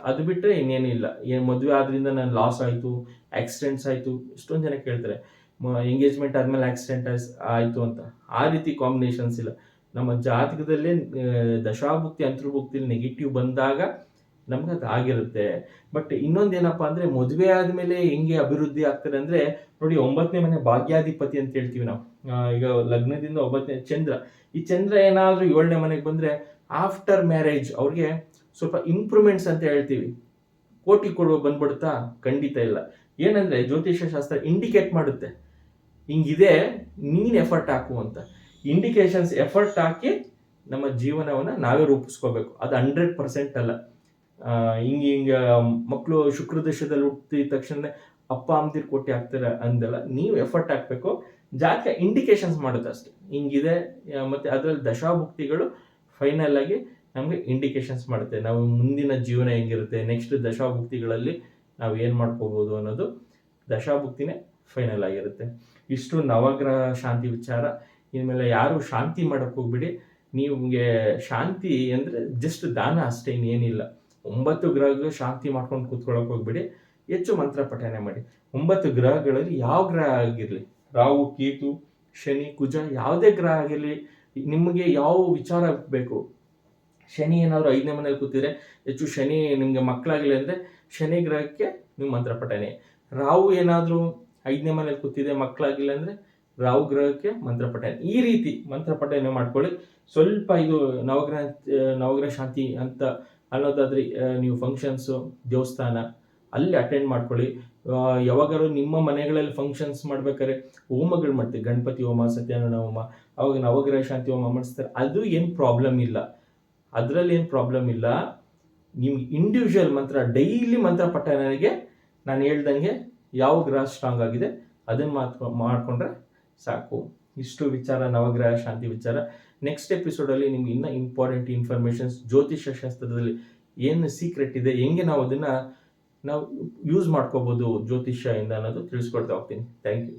ಅದು ಬಿಟ್ಟರೆ ಇನ್ನೇನಿಲ್ಲ ಏನು ಮದುವೆ ಆದ್ರಿಂದ ನಾನು ಲಾಸ್ ಆಯಿತು ಆಕ್ಸಿಡೆಂಟ್ಸ್ ಆಯಿತು, ಎಷ್ಟೊಂದು ಜನ ಕೇಳ್ತಾರೆ ಎಂಗೇಜ್ಮೆಂಟ್ ಆದ್ಮೇಲೆ ಆಕ್ಸಿಡೆಂಟ್ ಆಯಿತು ಅಂತ. ಆ ರೀತಿ ಕಾಂಬಿನೇಷನ್ಸ್ ಇಲ್ಲ. ನಮ್ಮ ಜಾತಕದಲ್ಲೇ ದಶಾಭುಕ್ತಿ ಅಂತರ್ಭುಕ್ತಿ ನೆಗೆಟಿವ್ ಬಂದಾಗ ನಮ್ಗೆ ಅದು ಆಗಿರುತ್ತೆ. ಬಟ್ ಇನ್ನೊಂದು ಏನಪ್ಪ ಅಂದ್ರೆ, ಮದುವೆ ಆದ್ಮೇಲೆ ಹೆಂಗೆ ಅಭಿವೃದ್ಧಿ ಆಗ್ತದೆ ಅಂದ್ರೆ, ನೋಡಿ ಒಂಬತ್ತನೇ ಮನೆ ಭಾಗ್ಯಾಧಿಪತಿ ಅಂತ ಹೇಳ್ತೀವಿ ನಾವು. ಈಗ ಲಗ್ನದಿಂದ ಒಂಬತ್ತನೇ ಚಂದ್ರ. ಈ ಚಂದ್ರ ಏನಾದ್ರೂ ಏಳನೇ ಮನೆಗೆ ಬಂದ್ರೆ ಆಫ್ಟರ್ ಮ್ಯಾರೇಜ್ ಅವ್ರಿಗೆ ಸ್ವಲ್ಪ ಇಂಪ್ರೂವ್ಮೆಂಟ್ಸ್ ಅಂತ ಹೇಳ್ತೀವಿ. ಕೋಟಿ ಕೊಡುವ ಬಂದ್ಬಿಡುತ್ತಾ? ಖಂಡಿತ ಇಲ್ಲ. ಏನಂದ್ರೆ ಜ್ಯೋತಿಷ್ಯ ಶಾಸ್ತ್ರ ಇಂಡಿಕೇಟ್ ಮಾಡುತ್ತೆ. ಹಿಂಗಿದೆ ನೀನ್ ಎಫರ್ಟ್ ಹಾಕು ಅಂತ. ಇಂಡಿಕೇಶನ್ಸ್ ಎಫರ್ಟ್ ಹಾಕಿ ನಮ್ಮ ಜೀವನವನ್ನ ನಾವೇ ರೂಪಿಸ್ಕೋಬೇಕು. ಅದು ಹಂಡ್ರೆಡ್ ಪರ್ಸೆಂಟ್ ಅಲ್ಲ. ಹಿಂಗೆ ಹಿಂಗೆ ಮಕ್ಕಳು ಶುಕ್ರ ದಶದಲ್ಲಿ ಹುಟ್ಟಿದ ತಕ್ಷಣ ಅಪ್ಪ, ಅಮ್ಮದಿರ್ ಕೊಟ್ಟಿ ಹಾಕ್ತಾರೆ ಅಂದಲ್ಲ, ನೀವು ಎಫರ್ಟ್ ಹಾಕಬೇಕು. ಜಾತಕ ಇಂಡಿಕೇಶನ್ಸ್ ಮಾಡುತ್ತೆ ಅಷ್ಟೇ. ಹಿಂಗಿದೆ ಮತ್ತೆ ಅದರಲ್ಲಿ ದಶಾಭುಕ್ತಿಗಳು ಫೈನಲ್ ಆಗಿ ನಮಗೆ ಇಂಡಿಕೇಶನ್ಸ್ ಮಾಡುತ್ತೆ. ನಾವು ಮುಂದಿನ ಜೀವನ ಹೆಂಗಿರುತ್ತೆ ನೆಕ್ಸ್ಟ್ ದಶಾಭುಕ್ತಿಗಳಲ್ಲಿ ನಾವು ಏನು ಮಾಡ್ಕೋಬೋದು ಅನ್ನೋದು ದಶಾಭುಕ್ತಿನೇ ಫೈನಲ್ ಆಗಿರುತ್ತೆ. ಇಷ್ಟು ನವಗ್ರಹ ಶಾಂತಿ ವಿಚಾರ. ಇನ್ಮೇಲೆ ಯಾರು ಶಾಂತಿ ಮಾಡಕ್ ಹೋಗ್ಬಿಡಿ. ನಿಮಗೆ ಶಾಂತಿ ಅಂದರೆ ಜಸ್ಟ್ ದಾನ ಅಷ್ಟೇ, ಇನ್ನೇನಿಲ್ಲ. ಒಂಬತ್ತು ಗ್ರಹಗಳು ಶಾಂತಿ ಮಾಡ್ಕೊಂಡು ಕೂತ್ಕೊಳ್ಳೋಕೆ ಹೋಗ್ಬಿಡಿ. ಹೆಚ್ಚು ಮಂತ್ರ ಪಠನೆ ಮಾಡಿ. ಒಂಬತ್ತು ಗ್ರಹಗಳಲ್ಲಿ ಯಾವ ಗ್ರಹ ಆಗಿರಲಿ? ರಾಹು, ಕೇತು, ಶನಿ, ಕುಜ ಯಾವುದೇ ಗ್ರಹ ಆಗಿರಲಿ ನಿಮಗೆ ಯಾವ ವಿಚಾರ ಬೇಕು? ಶನಿ ಏನಾದರೂ ಐದನೇ ಮನೇಲಿ ಕೂತಿದ್ರೆ ಹೆಚ್ಚು ಶನಿ ನಿಮಗೆ ಮಕ್ಕಳಾಗಲಿ ಅಂದರೆ ಶನಿ ಗ್ರಹಕ್ಕೆ ನೀವು ಮಂತ್ರ ಪಠನೆ ರಾಹು ಏನಾದರೂ ಐದನೇ ಮನೇಲಿ ಕೂತಿದೆ ಮಕ್ಕಳಾಗಿಲ್ಲ ಅಂದರೆ ರಾಹು ಗ್ರಹಕ್ಕೆ ಮಂತ್ರ ಪಠನೆ ಈ ರೀತಿ ಮಂತ್ರ ಪಠನೆ ಮಾಡ್ಕೊಳ್ಳಿ. ಸ್ವಲ್ಪ ಇದು ನವಗ್ರಹ ನವಗ್ರಹ ಶಾಂತಿ ಅಂತ ಅನ್ನೋದಾದ್ರೆ ನೀವು ಫಂಕ್ಷನ್ಸು ದೇವಸ್ಥಾನ ಅಲ್ಲಿ ಅಟೆಂಡ್ ಮಾಡ್ಕೊಳ್ಳಿ. ಯಾವಾಗಾದ್ರು ನಿಮ್ಮ ಮನೆಗಳಲ್ಲಿ ಫಂಕ್ಷನ್ಸ್ ಮಾಡ್ಬೇಕಾದ್ರೆ ಹೋಮಗಳು ಮಾಡ್ತೀವಿ. ಗಣಪತಿ ಹೋಮ, ಸತ್ಯನಾರಾಯಣ ಹೋಮ ಅವಾಗ ನವಗ್ರಹ ಶಾಂತಿ ಹೋಮ ಮಾಡಿಸ್ತಾರೆ ಅದು ಏನು ಪ್ರಾಬ್ಲಮ್ ಇಲ್ಲ. ಅದರಲ್ಲಿ ಏನು ಪ್ರಾಬ್ಲಮ್ ಇಲ್ಲ ನಿಮ್ಗೆ ಇಂಡಿವಿಜುವಲ್ ಮಂತ್ರ ಡೈಲಿ ಮಂತ್ರ ಪಟ್ಟ ನನಗೆ ನಾನು ಹೇಳ್ದಂಗೆ ಯಾವ ಗ್ರಹ ಸ್ಟ್ರಾಂಗ್ ಆಗಿದೆ ಅದನ್ನು ಮಾತು ಮಾಡಿಕೊಂಡ್ರೆ ಸಾಕು. ಇಷ್ಟು ವಿಚಾರ, ನವಗ್ರಹ ಶಾಂತಿ ವಿಚಾರ. ನೆಕ್ಸ್ಟ್ ಎಪಿಸೋಡಲ್ಲಿ ನಿಮ್ಗೆ ಇನ್ನೂ ಇಂಪಾರ್ಟೆಂಟ್ ಇನ್ಫಾರ್ಮೇಷನ್ಸ್ ಜ್ಯೋತಿಷ್ಯ ಶಾಸ್ತ್ರದಲ್ಲಿ ಏನು ಸೀಕ್ರೆಟ್ ಇದೆ, ಹೆಂಗೆ ನಾವು ಅದನ್ನು ನಾವು ಯೂಸ್ ಮಾಡ್ಕೋಬೋದು ಜ್ಯೋತಿಷ್ಯದಿಂದ ಅನ್ನೋದು ತಿಳಿಸ್ಕೊಡ್ತಾ ಹೋಗ್ತೀನಿ. Thank you